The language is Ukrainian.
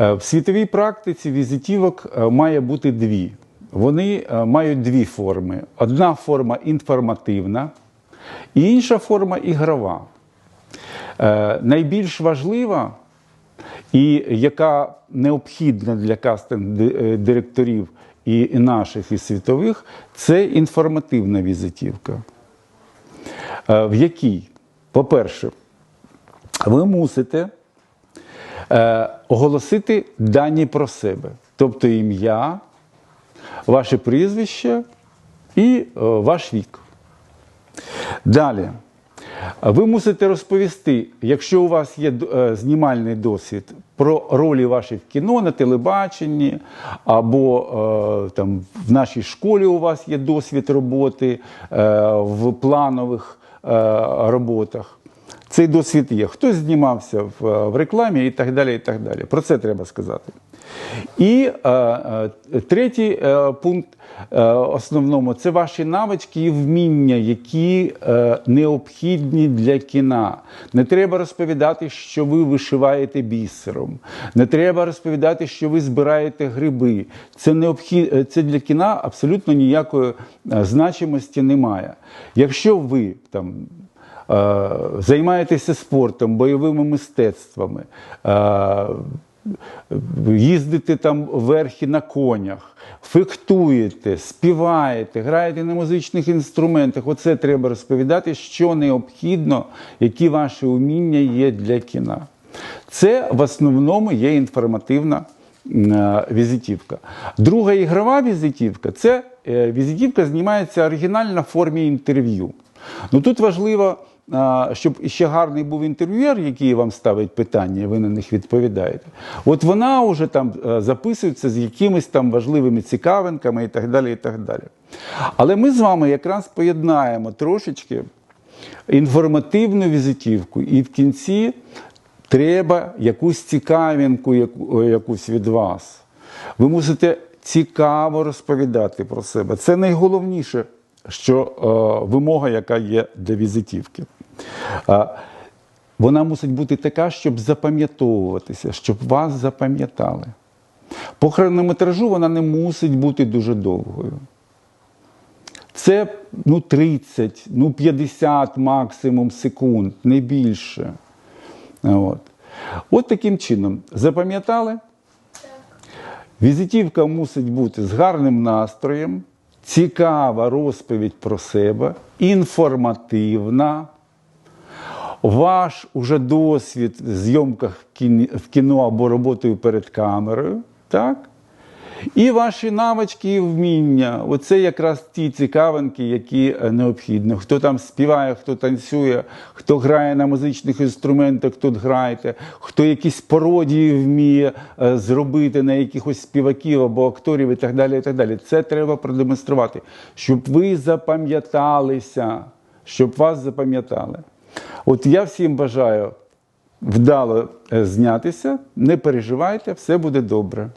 Е, В світовій практиці візитівок е, має бути дві. Вони е, мають дві форми. Одна форма інформативна, і інша форма ігрова. Найбільш важлива і яка необхідна для кастинг е, директорів і наших, і світових, це інформативна візитівка. В якій, по-перше, ви мусите е, оголосити дані про себе, тобто ім'я, ваше прізвище і е, ваш вік. Далі. Ви мусите розповісти, якщо у вас є е, знімальний досвід, про ролі ваші в кіно на телебаченні, або е, там, в нашій школі у вас є досвід роботи е, в планових роботах. Цей досвід є. Хтось знімався в, в рекламі і так далі. і так далі. Про це треба сказати. І е, е, третій е, пункт е, основному це ваші навички і вміння, які е, необхідні для кіна. Не треба розповідати, що ви вишиваєте бісером. Не треба розповідати, що ви збираєте гриби. Це необхід... е, це для кіна абсолютно ніякої е, значимості немає. Якщо ви там. Е, Займаєтеся спортом, бойовими мистецтвами, е, їздите там верхи на конях, фехтуєте, співаєте, граєте на музичних інструментах. Оце треба розповідати, що необхідно, які ваші уміння є для кіна. Це в основному є інформативна е, візитівка. Друга ігрова візитівка це візитівка знімається оригінально в формі інтерв'ю. Ну тут важливо, щоб ще гарний був інтерв'юер, який вам ставить питання, і ви на них відповідаєте. От вона вже там е, записується з якимись там важливими цікавинками і так далі. і так далі. Але ми з вами якраз поєднаємо трошечки інформативну візитівку, і в кінці треба якусь цікавинку, яку- якусь від вас. Ви мусите цікаво розповідати про себе. Це найголовніше, що е, вимога, яка є для візитівки. Е, вона мусить бути така, щоб запам'ятовуватися, щоб вас запам'ятали. По хронометражу вона не мусить бути дуже довгою. Це ну, 30, ну 50 максимум секунд, не більше. От. От таким чином. Запам'ятали? Візитівка мусить бути з гарним настроєм, цікава розповідь про себе, інформативна. Ваш уже досвід в зйомках в кіно або роботою перед камерою, так? І ваші навички і вміння. Оце якраз ті цікавинки, які е, необхідні. Хто там співає, хто танцює, хто грає на музичних інструментах, тут грайте, хто якісь пародії вміє е, зробити на якихось співаків або акторів і так далі. і так далі. Це треба продемонструвати, щоб ви запам'яталися, щоб вас запам'ятали. От я всім бажаю вдало е, знятися, не переживайте, все буде добре.